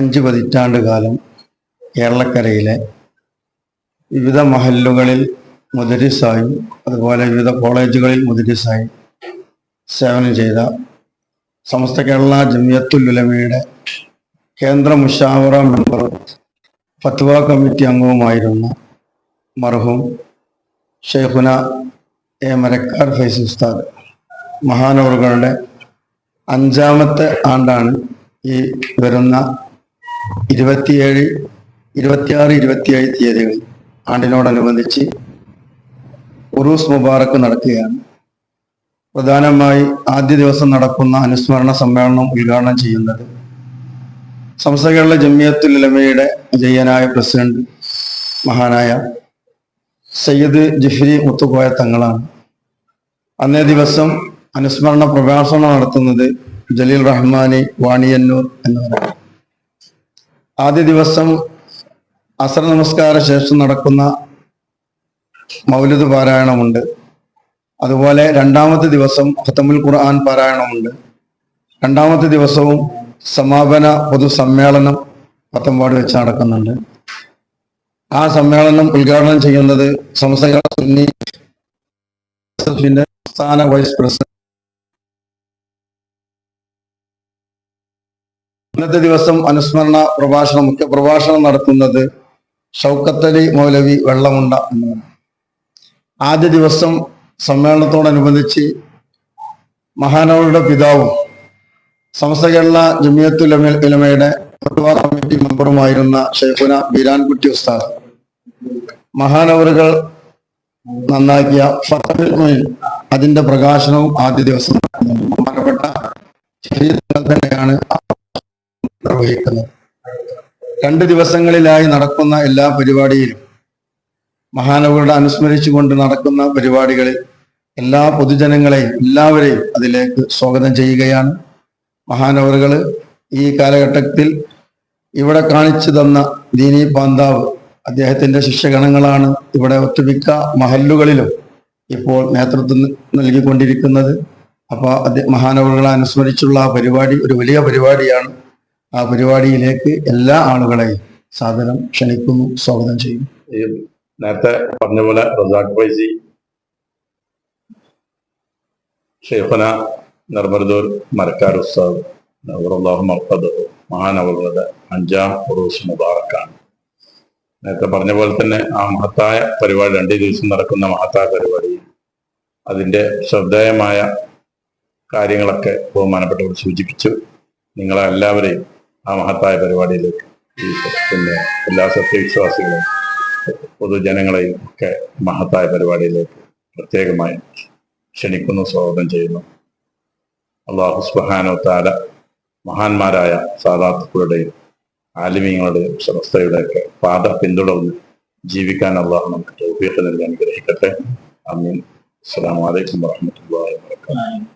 അഞ്ച് പതിറ്റാണ്ട് കാലം കേരളക്കരയിലെ വിവിധ മഹല്ലുകളിൽ മുദരിസായും അതുപോലെ വിവിധ കോളേജുകളിൽ മുദരിസായും സേവനം ചെയ്ത സമസ്ത കേരള ജമിയത്തുൽ ഉലമയുടെ കേന്ദ്ര മുഷാവറ മെമ്പർ ഫത്വ കമ്മിറ്റി അംഗവുമായിരുന്ന മർഹൂം ഷെയ്ഖുന എ മരക്കാർ ഫൈസ് ഉസ്താദ്. മഹാനവറുകളുടെ അഞ്ചാമത്തെ ആണ്ടാണ് ഈ വരുന്ന ഇരുപത്തിയേഴ് ഇരുപത്തിയാറ് ഇരുപത്തിയേഴ് തീയതികൾ ആണ്ടിനോടനുബന്ധിച്ച് ഉറൂസ് മുബാറക്ക് നടക്കുകയാണ്. പ്രധാനമായി ആദ്യ ദിവസം നടക്കുന്ന അനുസ്മരണ സമ്മേളനം ഉദ്ഘാടനം ചെയ്യുന്നത് സംസ്ഥകളുടെ ജമിയത്തുൽ ഉലമയുടെ അജയ്യനായ പ്രസിഡന്റ് മഹാനായ സയ്യിദ് ജിഫ്രി മുത്തുക്കോയ തങ്ങളാണ്. അന്നേ ദിവസം അനുസ്മരണ പ്രഭാഷണം നടത്തുന്നത് ജലീൽ റഹ്മാനി വാണിയന്നൂർ എന്നിവരാണ്. ആദ്യ ദിവസം അസർ നമസ്കാര ശേഷം നടക്കുന്ന മൗലിദ് പാരായണമുണ്ട്. അതുപോലെ രണ്ടാമത്തെ ദിവസം ഹത്തമുൽ ഖുർആൻ പാരായണമുണ്ട്. രണ്ടാമത്തെ ദിവസവും സമാപന പൊതുസമ്മേളനം പത്തമ്പാട് വെച്ച് നടക്കുന്നുണ്ട്. ആ സമ്മേളനം ഉദ്ഘാടനം ചെയ്യുന്നത് സംസ്ഥാന വൈസ് പ്രസിഡന്റ് ഇന്നത്തെ ദിവസം അനുസ്മരണ പ്രഭാഷണം മുഖ്യ പ്രഭാഷണം നടത്തുന്നത് ഷൗക്കത്തലി മൗലവി വെള്ളമുണ്ട എന്നാണ് ആദ്യ ദിവസം സമ്മേളനത്തോടനുബന്ധിച്ച് മഹാനവരുടെ പിതാവും സമസ്ത കേരള ജമിയത്തുൽ ഇലമയുടെ ഫത്വ കമ്മിറ്റി മെമ്പറുമായിരുന്ന ഷെയ്ഖുന ബീരാൻകുട്ടി ഉസ്താദ് മഹാനവറുകൾ നന്നാക്കിയ ഫിൽമയിൽ അതിന്റെ പ്രകാശനവും ആദ്യ ദിവസം. ബഹുമാനപ്പെട്ട തന്നെയാണ് തങ്ങൾ നിർവഹിക്കുന്നത് രണ്ട് ദിവസങ്ങളിലായി നടക്കുന്ന എല്ലാ പരിപാടിയിലും മഹാനവരുടെ അനുസ്മരിച്ചുകൊണ്ട് നടക്കുന്ന പരിപാടികളിൽ എല്ലാ പൊതുജനങ്ങളെയും എല്ലാവരെയും അതിലേക്ക് സ്വാഗതം ചെയ്യുകയാണ്. മഹാനവറുകൾ ഈ കാലഘട്ടത്തിൽ ഇവിടെ കാണിച്ചു തന്ന ദീനി പാന്താവ് അദ്ദേഹത്തിന്റെ ശിഷ്യഗണങ്ങളാണ് ഇവിടെ ഒത്തുമിക്ക മഹല്ലുകളിലും ഇപ്പോൾ നേതൃത്വം നൽകിക്കൊണ്ടിരിക്കുന്നത്. അപ്പോൾ അദ്ദേഹം മഹാനവറുകളെ അനുസ്മരിച്ചുള്ള പരിപാടി ഒരു വലിയ പരിപാടിയാണ്. ആ പരിപാടിയിലേക്ക് എല്ലാ ആളുകളെയും സാദരം ക്ഷണിക്കുന്നു സ്വാഗതം ചെയ്യും നേരത്തെ പറഞ്ഞ പോലെ റസാഖ് ഫൈസി ഷെയ്ഖന നിർമ്മരുദൂർ മരക്കാർ ഉസ്താദ് നവറുല്ലാഹു മർക്കദ് മഹാനവറുടെ അഞ്ചാം ഉറൂസ് മുബാറക്കാണ്. നേരത്തെ പറഞ്ഞ പോലെ തന്നെ ആ മഹത്തായ പരിപാടി രണ്ടേ ദിവസം നടക്കുന്ന മഹത്തായ പരിപാടി അതിന്റെ ശ്രദ്ധേയമായ കാര്യങ്ങളൊക്കെ ബഹുമാനപ്പെട്ടവർ സൂചിപ്പിച്ചു. നിങ്ങളെ എല്ലാവരെയും ആ മഹത്തായ പരിപാടിയിലേക്ക് ഈ പിന്നെ എല്ലാ സത്യവിശ്വാസികളെയും പൊതുജനങ്ങളെയും ഒക്കെ മഹത്തായ പരിപാടിയിലേക്ക് പ്രത്യേകമായി ക്ഷണിക്കുന്നു സ്വാഗതം ചെയ്യുന്നു. അള്ളാഹു സുബ്ഹാനഹു താല മഹാന്മാരായ സാധാത്തുക്കളുടെയും ആലിമീങ്ങളുടെയും സമസ്തയുടെയൊക്കെ പാത പിന്തുടർന്ന് ജീവിക്കാൻ അള്ളാഹു നമുക്ക് തൗഫീഖ് നൽകി അനുഗ്രഹിക്കട്ടെ. അമീൻ അസ്സാം വലൈക്കും വറഹ്മത്തുള്ളാഹി വബറകാതുഹു.